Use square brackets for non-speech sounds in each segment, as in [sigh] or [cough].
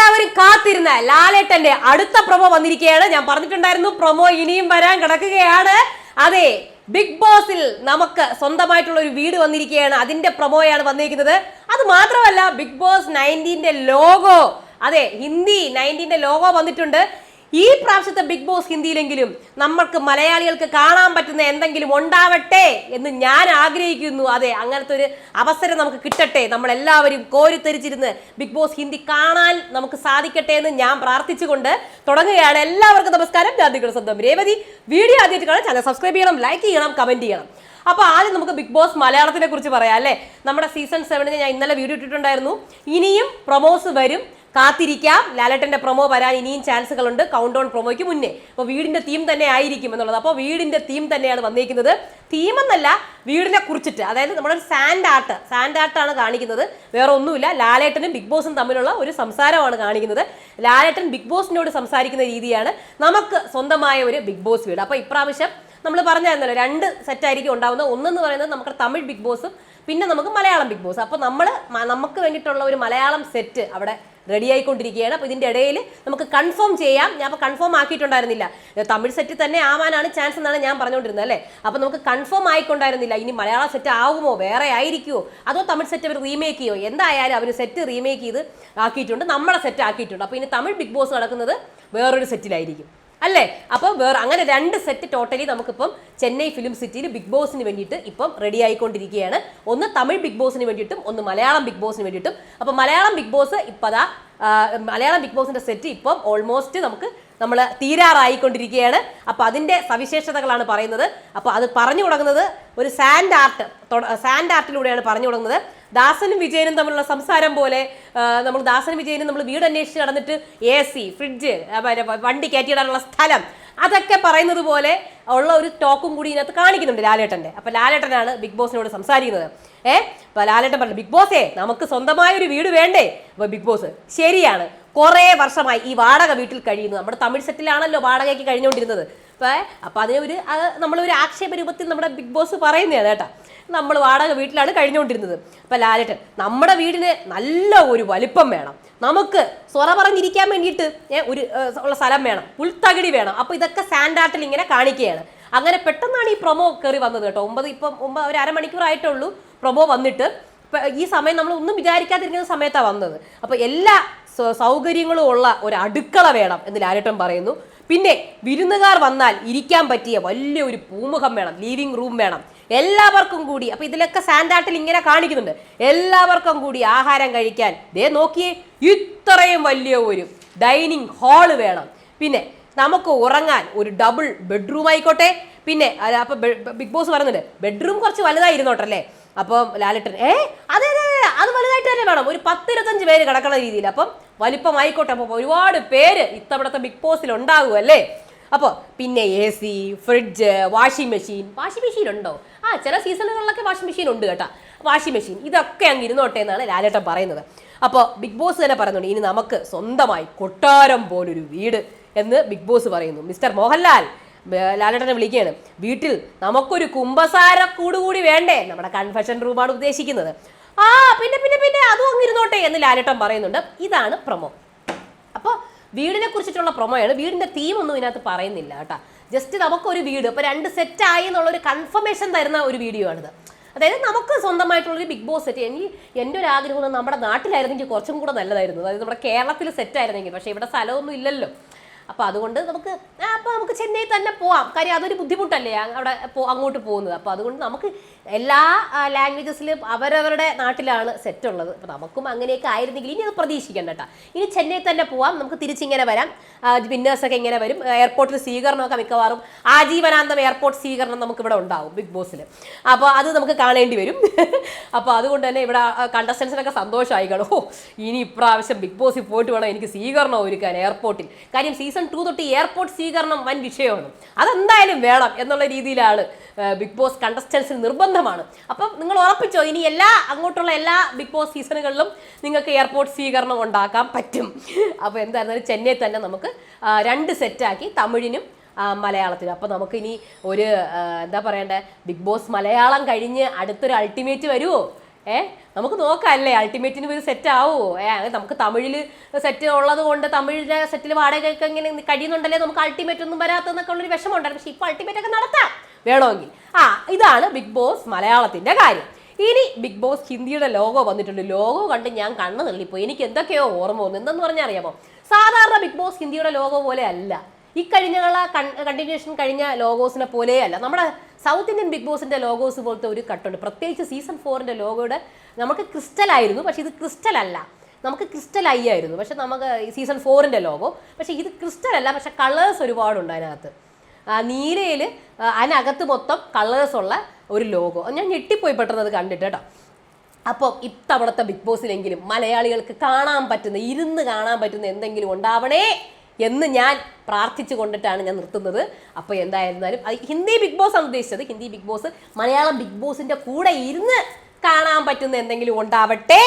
എല്ലാവരും കാത്തിരുന്ന ലാലേട്ടന്റെ അടുത്ത പ്രൊമോ വന്നിരിക്കുകയാണ്. ഞാൻ പറഞ്ഞിട്ടുണ്ടായിരുന്നു പ്രൊമോ ഇനിയും വരാൻ കിടക്കുകയാണ്. അതെ ബിഗ് ബോസിൽ നമുക്ക് സ്വന്തമായിട്ടുള്ള ഒരു വീട് വന്നിരിക്കുകയാണ്. അതിന്റെ പ്രൊമോയാണ് വന്നിരിക്കുന്നത്. അത് മാത്രമല്ല ബിഗ് ബോസ് നയന്റീന്റെ ലോഗോ അതെ ഹിന്ദി നയന്റീന്റെ ലോഗോ വന്നിട്ടുണ്ട്. ഈ പ്രാവശ്യത്തെ ബിഗ് ബോസ് ഹിന്ദിയിലെങ്കിലും നമ്മൾക്ക് മലയാളികൾക്ക് കാണാൻ പറ്റുന്ന എന്തെങ്കിലും ഉണ്ടാവട്ടെ എന്ന് ഞാൻ ആഗ്രഹിക്കുന്നു. അതെ അങ്ങനത്തെ ഒരു അവസരം നമുക്ക് കിട്ടട്ടെ. നമ്മളെല്ലാവരും കോരിത്തെരിച്ചിരുന്ന് ബിഗ് ബോസ് ഹിന്ദി കാണാൻ നമുക്ക് സാധിക്കട്ടെ എന്ന് ഞാൻ പ്രാർത്ഥിച്ചുകൊണ്ട് തുടങ്ങുകയാണ്. എല്ലാവർക്കും നമസ്കാരം. ഞാൻ സ്വന്തം രേവതി. വീഡിയോ ആദ്യമായിട്ട് കാണാൻ ചാനൽ സബ്സ്ക്രൈബ് ചെയ്യണം ലൈക്ക് ചെയ്യണം കമന്റ് ചെയ്യണം. അപ്പോൾ ആദ്യം നമുക്ക് ബിഗ് ബോസ് മലയാളത്തിനെ കുറിച്ച് പറയാം അല്ലേ? നമ്മുടെ സീസൺ സെവനിന് ഞാൻ ഇന്നലെ വീഡിയോ ഇട്ടിട്ടുണ്ടായിരുന്നു. ഇനിയും പ്രൊമോസ് വരും. കാത്തിരിക്കാം. ലാലേട്ടന്റെ പ്രൊമോ വരാൻ ഇനിയും ചാൻസുകളുണ്ട് കൗണ്ട് ഡൗൺ പ്രൊമോയ്ക്ക് മുന്നേ. അപ്പോൾ വീടിന്റെ തീം തന്നെ ആയിരിക്കും എന്നുള്ളത്. അപ്പോൾ വീടിന്റെ തീം തന്നെയാണ് വന്നിരിക്കുന്നത് തീം എന്നല്ല വീടിനെ കുറിച്ചിട്ട്. അതായത് നമ്മുടെ സാൻഡ് ആർട്ട് സാൻഡ് ആർട്ടാണ് കാണിക്കുന്നത്. വേറെ ഒന്നുമില്ല. ലാലേട്ടനും ബിഗ് ബോസും തമ്മിലുള്ള ഒരു സംസാരമാണ് കാണിക്കുന്നത്. ലാലേട്ടൻ ബിഗ് ബോസിനോട് സംസാരിക്കുന്ന രീതിയാണ് നമുക്ക് സ്വന്തമായ ഒരു ബിഗ് ബോസ് വീട്. അപ്പോൾ ഇപ്രാവശ്യം നമ്മൾ പറഞ്ഞായിരുന്നല്ലോ രണ്ട് സെറ്റായിരിക്കും ഉണ്ടാവുന്നത്. ഒന്നെന്ന് പറയുന്നത് നമുക്ക് തമിഴ് ബിഗ് ബോസും പിന്നെ നമുക്ക് മലയാളം ബിഗ് ബോസ്. അപ്പോൾ നമ്മൾ നമുക്ക് വേണ്ടിയിട്ടുള്ള ഒരു മലയാളം സെറ്റ് അവിടെ റെഡി ആയിക്കൊണ്ടിരിക്കുകയാണ് അപ്പോൾ ഇതിന്റെ ഇടയിൽ നമുക്ക് കൺഫേം ചെയ്യാം. ഞാൻ അപ്പോൾ കൺഫേം ആക്കിയിട്ടുണ്ടായിരുന്നില്ല. തമിഴ് സെറ്റ് തന്നെ ആവാനാണ് ചാൻസ് എന്നാണ് ഞാൻ പറഞ്ഞുകൊണ്ടിരുന്നത് അല്ലേ? അപ്പോൾ നമുക്ക് കൺഫേം ആയിക്കൊണ്ടായിരുന്നില്ല. ഇനി മലയാള സെറ്റ് ആകുമോ വേറെ ആയിരിക്കുമോ? അതോ തമിഴ് സെറ്റ് അവർ റീമേക്ക് ചെയ്യോ? എന്തായാലും അവർ സെറ്റ് റീമേക്ക് ചെയ്ത് ആക്കിയിട്ടുണ്ട്. നമ്മളെ സെറ്റ് ആക്കിയിട്ടുണ്ട്. അപ്പോൾ ഇനി തമിഴ് ബിഗ് ബോസ് നടക്കുന്നത് വേറൊരു സെറ്റിലായിരിക്കും അല്ലേ? അപ്പോൾ വേറെ അങ്ങനെ രണ്ട് സെറ്റ് ടോട്ടലി നമുക്കിപ്പം ചെന്നൈ ഫിലിം സിറ്റിയിൽ ബിഗ് ബോസിന് വേണ്ടിയിട്ട് ഇപ്പം റെഡി ആയിക്കൊണ്ടിരിക്കുകയാണ്. ഒന്ന് തമിഴ് ബിഗ് ബോസിന് വേണ്ടിയിട്ടും ഒന്ന് മലയാളം ബിഗ് ബോസിന് വേണ്ടിയിട്ടും. അപ്പോൾ മലയാളം ബിഗ് ബോസ് ഇപ്പതാ മലയാളം ബിഗ് ബോസിന്റെ സെറ്റ് ഇപ്പം ഓൾമോസ്റ്റ് നമുക്ക് നമ്മൾ തീരാറായിക്കൊണ്ടിരിക്കുകയാണ്. അപ്പോൾ അതിന്റെ സവിശേഷതകളാണ് പറയുന്നത്. അപ്പോൾ അത് പറഞ്ഞു തുടങ്ങുന്നത് ഒരു സാൻഡ് ആർട്ട് സാൻഡ് ആർട്ടിലൂടെയാണ് പറഞ്ഞു തുടങ്ങുന്നത്. ദാസനും വിജയനും തമ്മിലുള്ള സംസാരം പോലെ നമ്മൾ ദാസനും വിജയനും നമ്മൾ വീട് അന്വേഷിച്ച് നടന്നിട്ട് എ സി ഫ്രിഡ്ജ് വണ്ടി കയറ്റിയിടാനുള്ള സ്ഥലം അതൊക്കെ പറയുന്നത് പോലെ ഉള്ള ഒരു ടോക്കും കൂടി ഇതിനകത്ത് കാണിക്കുന്നുണ്ട് ലാലേട്ടന്റെ. അപ്പോൾ ലാലേട്ടനാണ് ബിഗ് ബോസിനോട് സംസാരിക്കുന്നത്. ഏ? അപ്പോൾ ലാലേട്ടൻ പറഞ്ഞു ബിഗ് ബോസേ നമുക്ക് സ്വന്തമായ ഒരു വീട് വേണ്ടേ? അപ്പോൾ ബിഗ് ബോസ് ശരിയാണ്. കുറേ വർഷമായി ഈ വാടക വീട്ടിൽ കഴിയുന്നു. നമ്മുടെ തമിഴ് സെറ്റിലാണല്ലോ വാടകയ്ക്ക് കഴിഞ്ഞുകൊണ്ടിരുന്നത്. അപ്പോൾ അതിന് ഒരു അത് നമ്മളൊരു ആക്ഷേപ രൂപത്തിൽ നമ്മുടെ ബിഗ് ബോസ് പറയുന്നതാണ് കേട്ടോ. നമ്മൾ വാടക വീട്ടിലാണ് കഴിഞ്ഞുകൊണ്ടിരുന്നത്. അപ്പം ലാലേട്ടൻ നമ്മുടെ വീടിന് നല്ല ഒരു വലിപ്പം വേണം. നമുക്ക് സ്വറ പറഞ്ഞിരിക്കാൻ വേണ്ടിയിട്ട് ഒരു ഉള്ള സ്ഥലം വേണം. പുൽത്തകിടി വേണം. അപ്പോൾ ഇതൊക്കെ സാൻഡാർട്ടിൽ ഇങ്ങനെ കാണിക്കുകയാണ്. അങ്ങനെ പെട്ടെന്നാണ് ഈ പ്രൊമോ കയറി വന്നത് കേട്ടോ. ഒമ്പത് ഇപ്പം ഒമ്പത് ഒരു അരമണിക്കൂർ ആയിട്ടുള്ളൂ പ്രൊമോ വന്നിട്ട്. ഈ സമയം നമ്മൾ ഒന്നും വിചാരിക്കാതിരിക്കുന്ന സമയത്താണ് വന്നത്. അപ്പോൾ എല്ലാ സൗകര്യങ്ങളും ഉള്ള ഒരു അടുക്കള വേണം എന്ന് ലാലേട്ടൻ പറയുന്നു. പിന്നെ വിരുന്നുകാർ വന്നാൽ ഇരിക്കാൻ പറ്റിയ വലിയൊരു പൂമുഖം വേണം ലിവിംഗ് റൂം വേണം. എല്ലാവർക്കും കൂടി അപ്പൊ ഇതിലൊക്കെ സാൻഡാട്ടിൽ ഇങ്ങനെ കാണിക്കുന്നുണ്ട്. എല്ലാവർക്കും കൂടി ആഹാരം കഴിക്കാൻ. ദേ നോക്കിയേ ഇത്രയും വലിയ ഒരു ഡൈനിങ് ഹാൾ വേണം. പിന്നെ നമുക്ക് ഉറങ്ങാൻ ഒരു ഡബിൾ ബെഡ്റൂം ആയിക്കോട്ടെ. പിന്നെ അപ്പൊ ബിഗ് ബോസ് പറയുന്നുണ്ട് ബെഡ്റൂം കുറച്ച് വലുതായിരുന്നോട്ടല്ലേ അപ്പം ലാലിട്ടൻ ഏ അതെ അതെ അതെ, വലുതായിട്ട് തന്നെ വേണം. ഒരു പത്തിരുപത്തഞ്ച് പേര് കിടക്കണ രീതിയിൽ. അപ്പം വലിപ്പമായിക്കോട്ടെ അപ്പോൾ ഒരുപാട് പേര് ഇത്തവണത്തെ ബിഗ് ബോസിൽ ഉണ്ടാകും അല്ലേ അപ്പോൾ പിന്നെ A C fridge washing machine washing machine ഉണ്ടോ? ആ ചില സീസണുകളിലൊക്കെ വാഷിംഗ് മെഷീൻ ഉണ്ട് കേട്ടാ. വാഷിംഗ് മെഷീൻ ഇതൊക്കെ അങ്ങ് ഇരുന്നോട്ടെ എന്നാണ് ലാലേട്ടൻ പറയുന്നത്. അപ്പോൾ ബിഗ് ബോസ് തന്നെ പറയുന്നുണ്ട് ഇനി നമുക്ക് സ്വന്തമായി കൊട്ടാരം പോലൊരു വീട് എന്ന് ബിഗ് ബോസ് പറയുന്നു. മിസ്റ്റർ മോഹൻലാൽ ലാലേട്ടനെ വിളിക്കുകയാണ്. വീട്ടിൽ നമുക്കൊരു കുംഭസാര കൂടുകൂടി വേണ്ടേ? നമ്മുടെ കൺഫെഷൻ റൂമാണ് ഉദ്ദേശിക്കുന്നത്. ആ പിന്നെ പിന്നെ പിന്നെ അതും അങ്ങ് ഇരുന്നോട്ടെ എന്ന് ലാലേട്ടൻ പറയുന്നുണ്ട്. ഇതാണ് പ്രൊമോ. അപ്പോൾ വീടിനെ കുറിച്ചിട്ടുള്ള പ്രൊമോയാണ്. വീടിന്റെ തീം ഒന്നും ഇതിനകത്ത് പറയുന്നില്ല കേട്ടോ. ജസ്റ്റ് നമുക്കൊരു വീട്. ഇപ്പോൾ രണ്ട് സെറ്റ് ആയി എന്നുള്ള ഒരു കൺഫർമേഷൻ തരുന്ന ഒരു വീഡിയോ ആണിത്. അതായത് നമുക്ക് സ്വന്തമായിട്ടുള്ള ഒരു ബിഗ് ബോസ് സെറ്റ് എനിക്ക് എന്റെ ഒരു ആഗ്രഹം നമ്മുടെ നാട്ടിലായിരുന്നെങ്കിൽ കുറച്ചും കൂടെ നല്ലതായിരുന്നു. അതായത് നമ്മുടെ കേരളത്തിൽ സെറ്റ് ആയിരുന്നെങ്കിൽ. പക്ഷേ ഇവിടെ സ്ഥലമൊന്നും ഇല്ലല്ലോ. അപ്പോൾ അതുകൊണ്ട് നമുക്ക് അപ്പോൾ നമുക്ക് ചെന്നൈ തന്നെ പോവാം. കാര്യം അതൊരു ബുദ്ധിമുട്ടല്ലേ അവിടെ അങ്ങോട്ട് പോകുന്നത്. അപ്പോൾ അതുകൊണ്ട് നമുക്ക് എല്ലാ ലാംഗ്വേജസിലും അവരവരുടെ നാട്ടിലാണ് സെറ്റ് ഉള്ളത്. അപ്പോൾ നമുക്കും അങ്ങനെയൊക്കെ ആയിരുന്നെങ്കിൽ ഇനി അത് പ്രതീക്ഷിക്കണ്ട കേട്ടോ ഇനി ചെന്നൈ തന്നെ പോവാം. നമുക്ക് തിരിച്ചിങ്ങനെ വരാം. വിന്നേഴ്സൊക്കെ ഇങ്ങനെ വരും. എയർപോർട്ടിൽ സ്വീകരണമൊക്കെ മിക്കവാറും ആജീവനാന്തം എയർപോർട്ട് സ്വീകരണം നമുക്ക് ഇവിടെ ഉണ്ടാവും ബിഗ് ബോസിൽ അപ്പോൾ അത് നമുക്ക് കാണേണ്ടി വരും. [laughs] അപ്പോൾ അതുകൊണ്ട് തന്നെ ഇവിടെ കണ്ടസ്റ്റൻസിനൊക്കെ സന്തോഷമായി കാണും. ഇനി ഇപ്രാവശ്യം ബിഗ് ബോസിൽ പോയിട്ട് വേണം എനിക്ക് സ്വീകരണം ഒരുക്കാൻ എയർപോർട്ടിൽ കാര്യം സീസൺ ടു തൊട്ട് എയർപോർട്ട് സ്വീകരണം വൻ വിഷയമാണ് അതെന്തായാലും വേണം എന്നുള്ള രീതിയിലാണ് ബിഗ് ബോസ് കണ്ടസ്റ്റൻസിന് നിർബന്ധമാണ്. അപ്പം നിങ്ങൾ ഉറപ്പിച്ചോ ഇനി എല്ലാ അങ്ങോട്ടുള്ള എല്ലാ ബിഗ് ബോസ് സീസണുകളിലും നിങ്ങൾക്ക് എയർപോർട്ട് സ്വീകരണം ഉണ്ടാക്കാൻ പറ്റും. അപ്പോൾ എന്തായിരുന്നാലും ചെന്നൈ തന്നെ നമുക്ക് രണ്ട് സെറ്റാക്കി തമിഴിനും മലയാളത്തിലും അപ്പോൾ നമുക്കിനി ഒരു എന്താ പറയണ്ടേ ബിഗ് ബോസ് മലയാളം കഴിഞ്ഞ് അടുത്തൊരു അൾട്ടിമേറ്റ് വരുമോ ഏ? നമുക്ക് നോക്കാം അല്ലേ അൾട്ടിമേറ്റിന് ഒരു സെറ്റ് ആവുമോ ഏ നമുക്ക് തമിഴിൽ സെറ്റ് ഉള്ളത് കൊണ്ട് തമിഴിലെ സെറ്റിൽ വാടകയൊക്കെ ഇങ്ങനെ കഴിയുന്നുണ്ടല്ലേ? നമുക്ക് അൾട്ടിമേറ്റ് ഒന്നും വരാത്തെന്നൊക്കെ ഉള്ളൊരു വിഷമം ഉണ്ടായിരുന്നു പക്ഷെ ഇപ്പോൾ അൾട്ടിമേറ്റ് ഒക്കെ നടത്താം. വേണമെങ്കിൽ. ആ ഇതാണ് ബിഗ് ബോസ് മലയാളത്തിന്റെ കാര്യം. ഇനി ബിഗ് ബോസ് ഹിന്ദിയുടെ ലോഗോ വന്നിട്ടുണ്ട്. ലോഗോ കണ്ട് ഞാൻ കണ്ണു തള്ളിപ്പോയി. എനിക്ക് എന്തൊക്കെയോ ഓർമ്മ വന്നു. എന്തെന്ന് പറഞ്ഞാൽ അറിയാമോ? സാധാരണ ബിഗ് ബോസ് ഹിന്ദിയുടെ ലോഗോ പോലെ അല്ല. ഈ കഴിഞ്ഞ കണ്ടിന്യൂഷൻ കഴിഞ്ഞ ലോഗോസിനെ പോലെയല്ല നമ്മുടെ സൗത്ത് ഇന്ത്യൻ ബിഗ് ബോസിന്റെ ലോഗോസ് പോലത്തെ ഒരു കട്ടുണ്ട് പ്രത്യേകിച്ച് സീസൺ ഫോറിന്റെ ലോഗോയുടെ നമുക്ക് ക്രിസ്റ്റൽ ആയിരുന്നു. പക്ഷെ ഇത് ക്രിസ്റ്റൽ അല്ല. നമുക്ക് ക്രിസ്റ്റൽ ഐ ആയിരുന്നു. പക്ഷെ നമുക്ക് സീസൺ ഫോറിന്റെ ലോഗോ പക്ഷെ ഇത് ക്രിസ്റ്റൽ അല്ല. പക്ഷെ കളേഴ്സ് ഒരുപാടുണ്ട് അതിനകത്ത്. നീലയിൽ അതിനകത്ത് മൊത്തം കളേഴ്സ് ഉള്ള ഒരു ലോഗോ ഞാൻ ഞെട്ടിപ്പോയി പെട്ടെന്ന് അത് കണ്ടിട്ട് കേട്ടോ. അപ്പോൾ ഇത്തവണത്തെ ബിഗ് ബോസിലെങ്കിലും മലയാളികൾക്ക് കാണാൻ പറ്റുന്ന ഇരുന്ന് കാണാൻ പറ്റുന്ന എന്തെങ്കിലും ഉണ്ടാവണേ? എന്ന് ഞാൻ പ്രാർത്ഥിച്ചു കൊണ്ടിട്ടാണ് ഞാൻ നിർത്തുന്നത്. അപ്പോൾ എന്തായിരുന്നാലും അത് ഹിന്ദി ബിഗ് ബോസ് ആണ് ഉദ്ദേശിച്ചത്. Hindi big boss Malayalam big ബോസിന്റെ കൂടെ ഇരുന്ന് കാണാൻ പറ്റുന്ന എന്തെങ്കിലും ഉണ്ടാവട്ടെ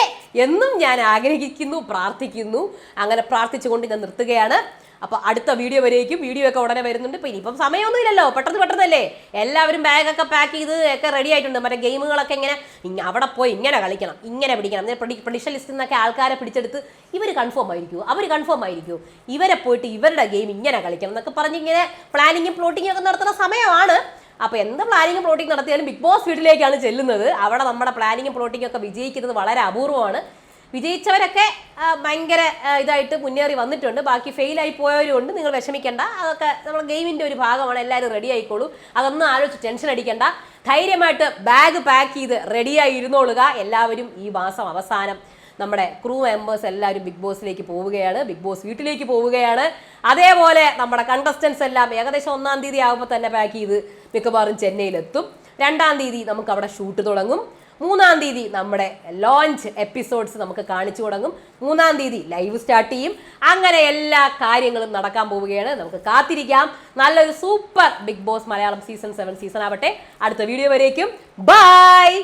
എന്നും ഞാൻ ആഗ്രഹിക്കുന്നു പ്രാർത്ഥിക്കുന്നു. അങ്ങനെ പ്രാർത്ഥിച്ചുകൊണ്ട് ഞാൻ നിർത്തുകയാണ്. അപ്പോൾ അടുത്ത വീഡിയോ വരേക്കും. വീഡിയോ ഒക്കെ ഉടനെ വരുന്നുണ്ട്. ഇപ്പോൾ ഇനിയിപ്പം സമയമൊന്നുമില്ലല്ലോ. പെട്ടെന്ന് പെട്ടെന്നല്ലേ. എല്ലാവരും ബാഗൊക്കെ പാക്ക് ചെയ്ത് ഒക്കെ റെഡി ആയിട്ടുണ്ട്. മറ്റേ ഗെയിമുകളൊക്കെ ഇങ്ങനെ ഇങ്ങ- അവിടെ പോയി ഇങ്ങനെ കളിക്കണം. ഇങ്ങനെ പിടിക്കണം. പ്രഡിഷൻ ലിസ്റ്റിൽ നിന്നൊക്കെ ആൾക്കാരെ പിടിച്ചെടുത്ത് ഇവർ കൺഫേം ആയിരിക്കും. അവർ കൺഫേം ആയിരിക്കും. ഇവരെ പോയിട്ട് ഇവരുടെ ഗെയിം ഇങ്ങനെ കളിക്കണം എന്നൊക്കെ പറഞ്ഞ് ഇങ്ങനെ പ്ലാനിങ്ങും പ്ലോട്ടിങ്ങും ഒക്കെ നടത്തുന്ന സമയമാണ്. അപ്പോൾ എന്ത് പ്ലാനിങ്ങും പ്ലോട്ടിങ് നടത്തിയാലും ബിഗ് ബോസ് വീട്ടിലേക്കാണ് ചെല്ലുന്നത്. അവിടെ നമ്മുടെ പ്ലാനിങ്ങും പ്ലോട്ടിങ്ങും ഒക്കെ വിജയിക്കുന്നത് വളരെ അപൂർവമാണ്. വിജയിച്ചവരൊക്കെ ഭയങ്കര ഇതായിട്ട് മുന്നേറി വന്നിട്ടുണ്ട്. ബാക്കി ഫെയിലായി പോയവരും ഉണ്ട്. നിങ്ങൾ വിഷമിക്കേണ്ട. അതൊക്കെ നമ്മുടെ ഗെയിമിന്റെ ഒരു ഭാഗമാണ്. എല്ലാവരും റെഡി ആയിക്കോളൂ. അതൊന്നും ആലോചിച്ച് ടെൻഷൻ അടിക്കേണ്ട. ധൈര്യമായിട്ട് ബാഗ് പാക്ക് ചെയ്ത് റെഡിയായി ഇരുന്നോളുക. എല്ലാവരും ഈ മാസം അവസാനം നമ്മുടെ ക്രൂ മെമ്പേഴ്സ് എല്ലാവരും ബിഗ് ബോസിലേക്ക് പോവുകയാണ്. ബിഗ് ബോസ് വീട്ടിലേക്ക് പോവുകയാണ്. അതേപോലെ നമ്മുടെ കണ്ടസ്റ്റൻസ് എല്ലാം ഏകദേശം ഒന്നാം തീയതി ആകുമ്പോൾ തന്നെ പാക്ക് ചെയ്ത് മിക്കവാറും ചെന്നൈയിലെത്തും. രണ്ടാം തീയതി നമുക്ക് അവിടെ ഷൂട്ട് തുടങ്ങും. മൂന്നാം തീയതി നമ്മുടെ ലോഞ്ച് എപ്പിസോഡ്സ് നമുക്ക് കാണിച്ചു തുടങ്ങും. മൂന്നാം തീയതി ലൈവ് സ്റ്റാർട്ട് ചെയ്യും. അങ്ങനെ എല്ലാ കാര്യങ്ങളും നടക്കാൻ പോവുകയാണ്. നമുക്ക് കാത്തിരിക്കാം. നല്ലൊരു super big boss Malayalam season seven season ആവട്ടെ. അടുത്ത വീഡിയോ വരേക്കും. ബൈ